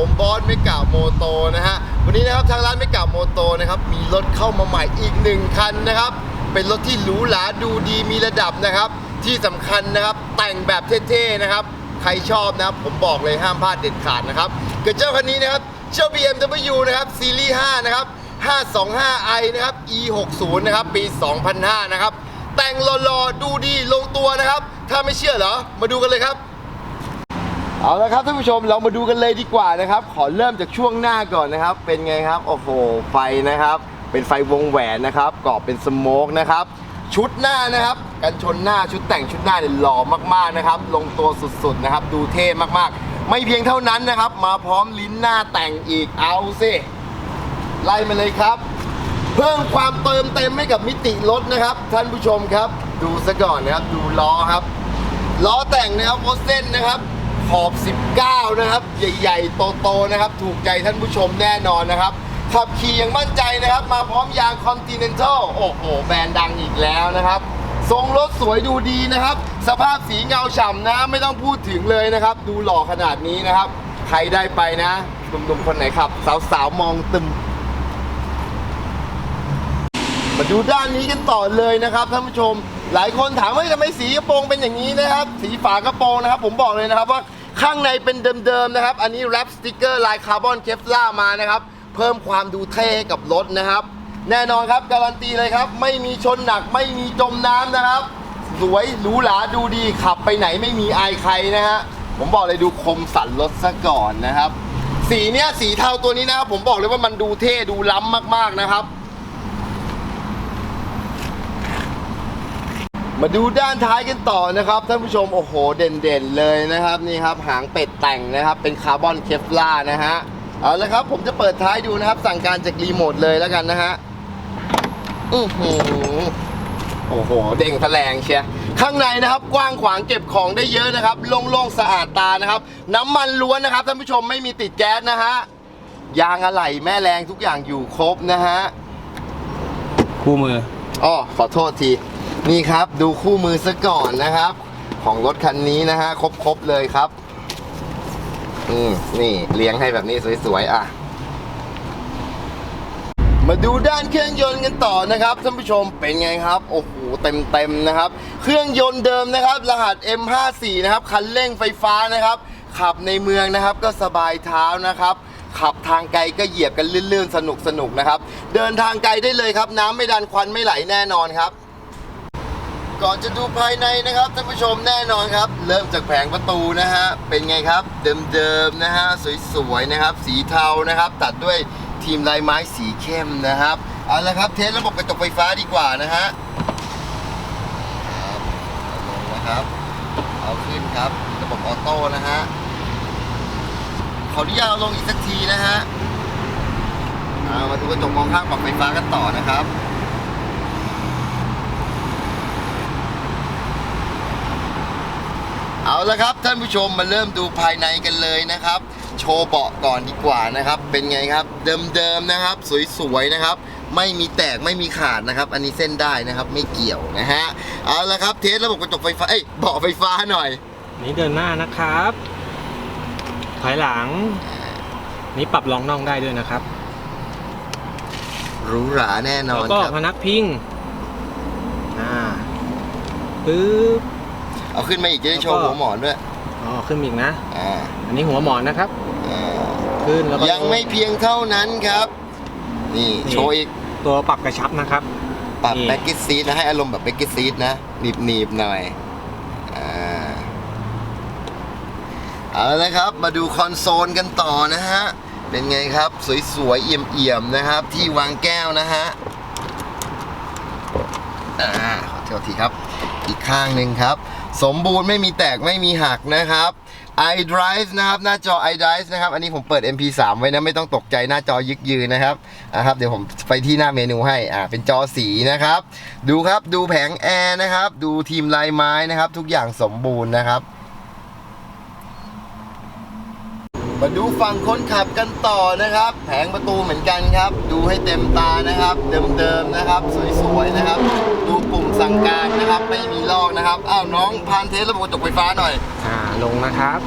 ผมบอสเมกาวโมโตนะฮะวันนี้นะครับทางร้านเมกาวโมโตนะครับมีรถเข้ามาใหม่อีกหนึ่งคันนะครับ เป็นรถที่หรูหราดูดีมีระดับนะครับ ที่สำคัญนะครับแต่งแบบเท่ๆนะครับ ใครชอบนะครับผมบอกเลยห้ามพลาดเด็ดขาดนะครับเกับเจ้าคันนี้นะครับเจ้า BMW นะครับซีรีส์5นะครับ 525i นะครับ E60 นะครับปี 2005 นะครับ แต่งหล่อๆดูดีลงตัวนะครับ ถ้าไม่เชื่อเหรอ มาดูกันเลยครับ เอาละครับท่านผู้ชมเรามาดูกันเลยดีกว่านะครับ ขอเริ่มจากช่วงหน้าก่อนนะครับ เป็นไงครับโอ้โหไฟนะครับ เป็นไฟวงแหวนนะครับกรอบเป็นสโมกนะครับชุดหน้านะครับกันชนหน้าชุดแต่งชุดหน้าเนี่ยหล่อมากๆนะครับ ลงตัวสุดๆนะครับ ดูเท่มากๆ ไม่เพียงเท่านั้นนะครับ มาพร้อมลิ้นหน้าแต่งอีกเอาสิไล่มาเลยครับ เพิ่มความเติมเต็มให้กับมิติรถนะครับ ท่านผู้ชมครับ ดูซะก่อนนะครับดูล้อครับล้อแต่งนะครับโอเซนนะครับ ขอบ 19 นะครับ ใหญ่ๆ โตๆ นะครับ ถูกใจท่านผู้ชมแน่นอนนะครับ ขับขี่อย่างมั่นใจนะครับ มาพร้อมยาง Continental โอ้โห แบรนด์ดังอีกแล้วนะครับทรงรถสวยดูดีนะครับ สภาพสีเงาฉ่ำนะ ไม่ต้องพูดถึงเลยนะครับ ดูหล่อขนาดนี้นะครับ ใครได้ไปนะหนุ่มๆ คนไหนขับ สาวๆ มองตึมมาดูด้านนี้กันต่อเลยนะครับท่านผู้ชม หลายคนถามว่าทำไมสีกระโปรงเป็นอย่างนี้นะครับ สีฝากระโปรงนะครับ ผมบอกเลยนะครับว่า ข้างในเป็นเดิมๆนะครับ อันนี้แรปสติกเกอร์ลายคาร์บอนเคฟล่ามานะครับ เพิ่มความดูเท่ให้กับรถนะครับ แน่นอนครับการันตีเลยครับ ไม่มีชนหนักไม่มีจมน้ำนะครับ สวยหรูหราดูดีขับไปไหนไม่มีอายใครนะฮะผมบอกเลยดูคมสันรถซะก่อนนะครับ สีเนี้ยสีเทาตัวนี้นะครับผมบอกเลยว่ามันดูเท่ดูล้ำมากๆนะครับ มาดูด้านท้ายกันต่อนะครับท่านผู้ชมโอ้โหเด่นๆเลยนะครับนี่ครับหางเป็ดแต่งนะครับเป็นคาร์บอนเคฟล่านะฮะเอาละครับผมจะเปิดท้ายดูนะครับสั่งการจากรีโมทเลยแล้วกันนะฮะอือหือโอ้โห เด้งแถลงเชียร์ข้างในนะครับกว้างขวางเก็บของได้เยอะนะครับโล่งๆสะอาดตานะครับ น้ำมันล้วนนะครับท่านผู้ชมไม่มีติดแก๊สนะฮะยางอะไหล่แม่แรงทุกอย่างอยู่ครบนะฮะคู่มืออ๋อขอโทษที นี่ครับดูคู่มือซะก่อนนะครับ ของรถคันนี้นะฮะครบๆเลยครับ อืมนี่เลี้ยงให้แบบนี้สวยๆอะมาดูด้านเครื่องยนต์กันต่อนะครับท่านผู้ชมเป็นไงครับโอ้โหเต็มๆนะครับ เครื่องยนต์เดิมนะครับ รหัส M54 นะครับคันเร่งไฟฟ้านะครับ ขับในเมืองนะครับก็สบายเท้านะครับ ขับทางไกลก็เหยียบกันลื่นๆ สนุกๆนะครับ เดินทางไกลได้เลยครับ น้ำไม่ดันควันไม่ไหลแน่นอนครับ ก่อนจะดูภายในนะครับท่านผู้ชมแน่นอนครับ เริ่มจากแผงประตูนะฮะเป็นไงครับ เดิมๆนะฮะสวยๆนะครับ สีเทานะครับ ตัดด้วยทีมลายไม้สีเข้มนะครับเอาละครับเทสระบบกระจกไฟฟ้าดีกว่านะฮะลงนะครับเอาขึ้นครับระบบออโต้นะฮะขออนุญาตลงอีกสักทีนะฮะมาดูกระจกมองข้างปรับไฟฟ้ากันต่อนะครับ เอาละครับ ท่านผู้ชมมาเริ่มดูภายในกันเลยนะครับ โชว์เบาะก่อนดีกว่านะครับ เป็นไงครับ เดิมๆนะครับ สวยๆนะครับ ไม่มีแตกไม่มีขาดนะครับ อันนี้เส้นได้นะครับไม่เกี่ยวนะฮะเอาละครับเทสระบบกระจกไฟฟ้าเอ้ยเบาะไฟฟ้าหน่อย นี่เดินหน้านะครับ ถอยหลัง นี่ปรับรองน่องได้ด้วยนะครับหรูหราแน่นอแล้วนก็ครับพนักพิงอ่าปึ๊บ เอาขึ้นมาอีกจะได้โชว์แล้วก็หัวหมอนด้วย อ๋อขึ้นมาอีกนะ อ่าอันนี้หัวหมอนนะครับ อ่าขึ้นแล้วก็ยังไม่เพียงเท่านั้นครับ นี่นี่โชว์อีกตัวปรับกระชับนะครับ ปรับนี่ แบ็กกิซีดนะให้อารมณ์แบบแบ็กกิซีดนะหนีบหนีบๆหน่อยอ่าเอาละครับมาดูคอนโซลกันต่อนะฮะ เป็นไงครับ สวยๆเอี่ยมๆนะครับ ที่วางแก้วนะฮะอ่าขอโทษทีครับ อีกข้างหนึ่งครับ สมบูรณ์ไม่มีแตกไม่มีหักนะครับ iDrive นะครับหน้าจอ iDrive นะครับอันนี้ผมเปิด MP3 ไว้นะไม่ต้องตกใจหน้าจอยึกยืนนะครับนะครับ เดี๋ยวผมไปที่หน้าเมนูให้อ่าเป็นจอสีนะครับ ดูครับดูแผงแอร์นะครับ ดูทีมลายไม้นะครับ ทุกอย่างสมบูรณ์นะครับ มาดูฝั่งคนขับกันต่อนะครับ แผงประตูเหมือนกันครับ ดูให้เต็มตานะครับ เดิมๆนะครับ สวยๆนะครับ ดู สั่งการนะครับไม่มีลอกนะครับอ้าวน้องพานเทสระบบกระจกไฟฟ้าหน่อย อ่าลงนะครับ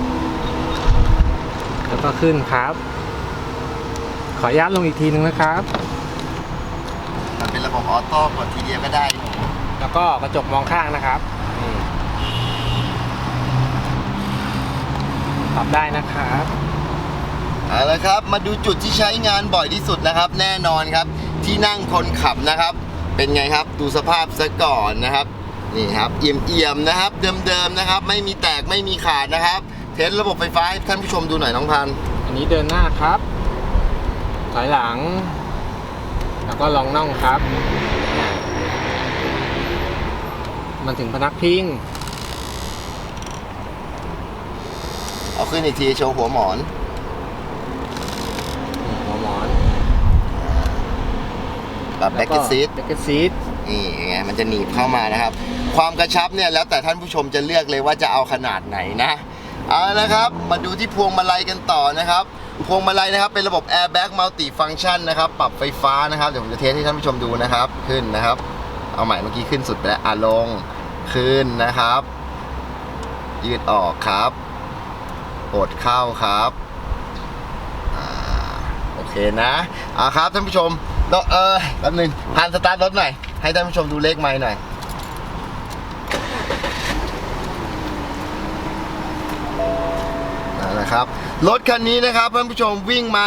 แล้วก็ขึ้นครับ ขออนุญาตลงอีกทีนึงนะครับ มันเป็นระบบออโต้กดทีเดียวก็ได้แล้วก็กระจกมองข้างนะครับนี่ปรับได้นะครับ เอาละครับ มาดูจุดที่ใช้งานบ่อยที่สุดนะครับ แน่นอนครับ ที่นั่งคนขับนะครับ เป็นไงครับดูสภาพซะก่อนนะครับนี่ครับเอี่ยมๆนะครับ เดิมๆนะครับ ไม่มีแตกไม่มีขาดนะครับ เทสระบบไฟฟ้าให้ท่านผู้ชมดูหน่อยน้องพันธุ์อันนี้เดินหน้าครับถอยหลัง แล้วก็ลองน่องครับ มันถึงพนักพิง เอาขึ้นอีกทีโชว์หัวหมอน หัวหมอน ปรับแบ็กเก็ตซีทแบ็กเก็ตซีทนี่ไงมันจะหนีบเข้ามานะครับ ความกระชับเนี่ยแล้วแต่ท่านผู้ชมจะเลือกเลยว่าจะเอาขนาดไหนนะเอาละครับ มาดูที่พวงมาลัยกันต่อนะครับ พวงมาลัยนะครับเป็นระบบ airbag multi function นะครับ ปรับไฟฟ้านะครับ เดี๋ยวผมจะเทสให้ท่านผู้ชมดูนะครับ ขึ้นนะครับ เอาใหม่เมื่อกี้ขึ้นสุดไปแล้วอะลง ขึ้นนะครับ ยืดออกครับกดเข้าครับอ่าโอเคนะอ่าครับท่านผู้ชม เราเออแป๊บนึงพันสตาร์ทรถหน่อย ให้ท่านผู้ชมดูเลขไม้หน่อย นะครับ รถคันนี้นะครับท่านผู้ชมวิ่งมา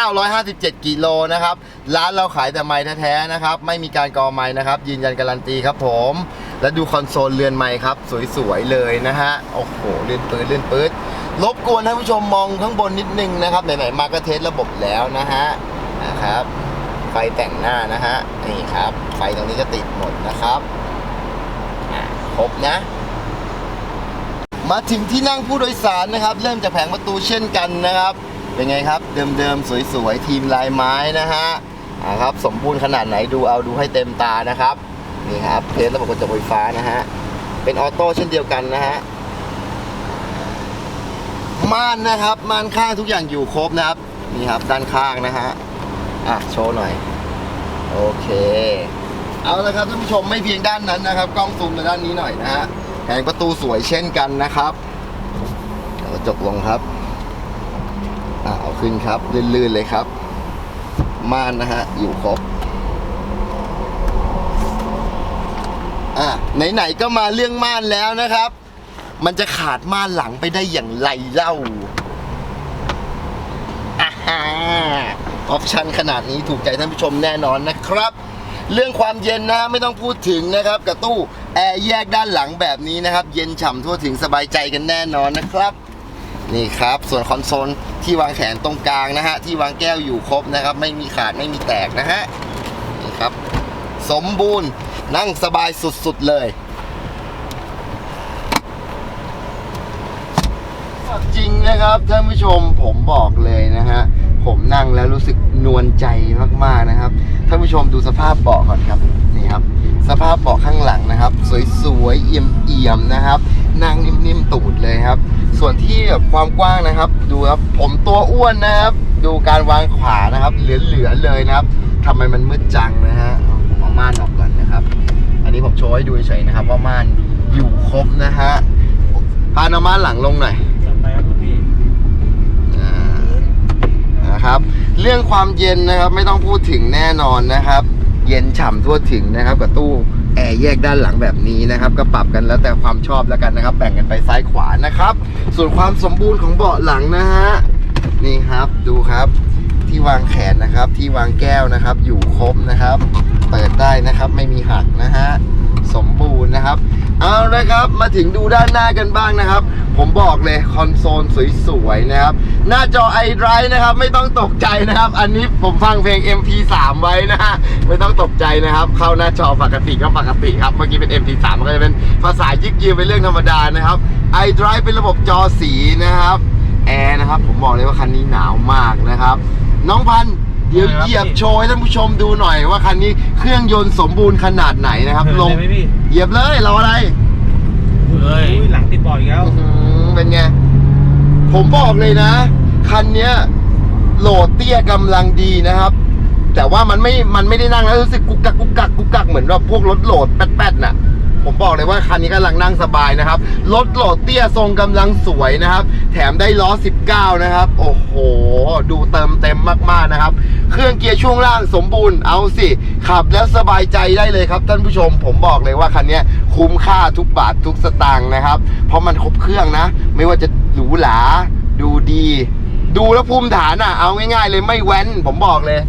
189,957 กิโลนะครับ ร้านเราขายแต่ไม้แท้ๆนะครับ ไม่มีการกอไม้นะครับ ยืนยันการันตีครับผม และดูคอนโซลเรือนไม้ครับ สวยๆเลยนะฮะ โอ้โห เลื่อนปืดเลื่อนปืดรบกวนท่านผู้ชมมองข้างบนนิดนึงนะครับ ไหนๆมาก็เทสระบบแล้วนะฮะ นะครับ ไฟแต่งหน้านะฮะ นี่ครับ ไฟตรงนี้จะติดหมดนะครับครบนะ มาถึงที่นั่งผู้โดยสารนะครับ เริ่มจากแผงประตูเช่นกันนะครับ เป็นไงครับ เดิมๆ สวยๆ ทีมลายไม้นะฮะอ่าครับ สมบูรณ์ขนาดไหนดูเอาดูให้เต็มตานะครับ นี่ครับเทสระบบกระจกไฟฟ้านะฮะ เป็นออโต้เช่นเดียวกันนะฮะม่านนะครับม่านข้างทุกอย่างอยู่ครบนะครับ นี่ครับด้านข้างนะฮะ อะโชว์หน่อย โอเค เอาละครับท่านผู้ชมไม่เพียงด้านนั้นนะครับ กล้องซูมมาด้านนี้หน่อยนะฮะแผงประตูสวยเช่นกันนะครับเอากระจกลงครับอะเอาขึ้นครับลื่นๆเลยครับ ม่านนะฮะอยู่ครบอะไหนๆก็มาเรื่องม่านแล้วนะครับ มันจะขาดม่านหลังไปได้อย่างไรเล่าอ่าฮะ ออปชันขนาดนี้ถูกใจท่านผู้ชมแน่นอนนะครับ เรื่องความเย็นนะไม่ต้องพูดถึงนะครับกับตู้แอร์แยกด้านหลังแบบนี้นะครับ เย็นฉ่ำทั่วถึงสบายใจกันแน่นอนนะครับ นี่ครับ ส่วนคอนโซลที่วางแขนตรงกลางนะฮะที่วางแก้วอยู่ครบนะครับ ไม่มีขาดไม่มีแตกนะฮะนี่ครับ สมบูรณ์นั่งสบายสุดๆเลยจริงนะครับท่านผู้ชมผมบอกเลยนะฮะ ผมนั่งแล้วรู้สึกนวลใจมากๆนะครับท่านผู้ชมดูสภาพเบาะก่อนครับนี่ครับ สภาพเบาะข้างหลังนะครับ สวยๆเอี่ยมๆนะครับ นั่งนิ่มๆตูดเลยครับ ส่วนที่แบบความกว้างนะครับ ดูครับผมตัวอ้วนนะครับ ดูการวางขวานะครับ เหลือๆเลยนะครับทำไมมันมืดจังนะฮะผมเอาม่านออกก่อนนะครับ อันนี้ผมโชว์ให้ดูเฉยๆนะครับ ว่าม่านอยู่ครบนะฮะพาเอาม่านหลังลงหน่อย นะครับ เรื่องความเย็นนะครับไม่ต้องพูดถึงแน่นอนนะครับ เย็นฉ่ำทั่วถึงนะครับกับตู้แอร์แยกด้านหลังแบบนี้นะครับ ก็ปรับกันแล้วแต่ความชอบแล้วกันนะครับ แบ่งกันไปซ้ายขวานะครับ ส่วนความสมบูรณ์ของเบาะหลังนะฮะนี่ครับดูครับที่วางแขนนะครับ ที่วางแก้วนะครับ อยู่ครบนะครับ เปิดได้นะครับไม่มีหักนะฮะสมบูรณ์นะครับ เอาละครับมาถึงดูด้านหน้ากันบ้างนะครับ ผมบอกเลยคอนโซลสวยๆนะครับ หน้าจอ iDrive นะครับไม่ต้องตกใจนะครับ อันนี้ผมฟังเพลง MP3 ไว้นะฮะไม่ต้องตกใจนะครับ เข้าหน้าจอปกติก็ปกติครับ เมื่อกี้เป็น MP3 มันก็จะเป็นภาษายิกยืมเป็นเรื่องธรรมดานะครับ iDrive เป็นระบบจอสีนะครับแอร์นะครับ ผมบอกเลยว่าคันนี้หนาวมากนะครับ น้องพันธ์ เดี๋ยวครับเหยียบพี่โชว์ให้ท่านผู้ชมดูหน่อยว่าคันนี้เครื่องยนต์สมบูรณ์ขนาดไหนนะครับ ลงเห็นไหมพี่ เหยียบเลยรออะไรเฮ้ยหลังติดบ่อยแล้ว อื้อหือเป็นไง ผมบอกเลยนะ คันเนี้ยโหลดเตี้ยกำลังดีนะครับ แต่ว่ามันไม่มันไม่ได้นั่งแล้วรู้สึกกุกกักกุกกักกุกกักเหมือนแบบพวกรถโหลดแป๊ดๆน่ะ ผมบอกเลยว่าคันนี้กำลังนั่งสบายนะครับ รถโหลดเตี้ยทรงกำลังสวยนะครับ แถมได้ล้อ 19 นะครับ โอ้โห ดูเติมเต็มมากๆนะครับ เครื่องเกียร์ช่วงล่างสมบูรณ์ เอาสิ ขับแล้วสบายใจได้เลยครับท่านผู้ชม ผมบอกเลยว่าคันนี้คุ้มค่าทุกบาททุกสตางค์นะครับ เพราะมันครบเครื่องนะ ไม่ว่าจะหรูหรา ดูดี ดูแล้วภูมิฐานอะ เอาง่ายๆเลยไม่แว้น ผมบอกเลย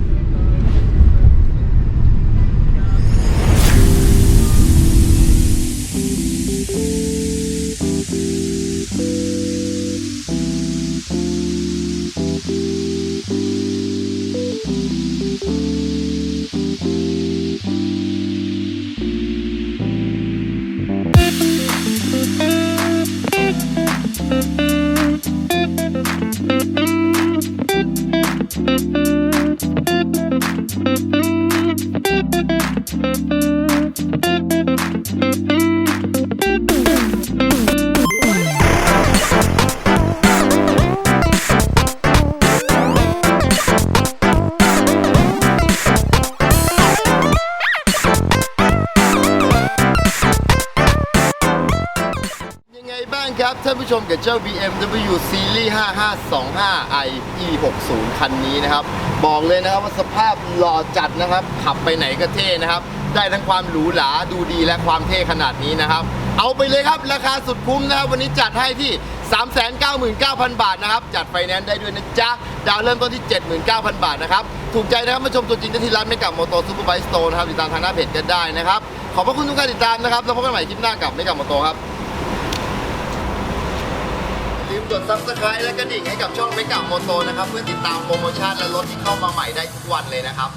ครับท่านผู้ชมกับเจ้า BMW Series 5525 i e60 คันนี้นะครับ บอกเลยนะครับว่าสภาพหล่อจัดนะครับ ขับไปไหนก็เท่นะครับ ได้ทั้งความหรูหราดูดีและความเท่ขนาดนี้นะครับ เอาไปเลยครับราคาสุดคุ้มนะครับ วันนี้จัดให้ที่ 399,000 บาทนะครับ จัดไฟแนนซ์ได้ด้วยนะจ๊ะ ดาวเริ่มต้นที่ 79,000 บาทนะครับ ถูกใจนะครับมาชมตัวจริงได้ที่ร้านไม่กับโมโตอร์ซูเปอร์ไบค์สโตร์นะครับติดตามทางหน้าเพจกันได้นะครับขอบพระคุณทุกการติดตามนะครับแล้วพบกันใหม่คลิปหน้ากับไม่กับโมโตอร์ครับ กด subscribe และกระดิ่งให้กับช่องเมกะโมโตนะครับ เพื่อติดตามโปรโมชั่นและรถที่เข้ามาใหม่ได้ทุกวันเลยนะครับ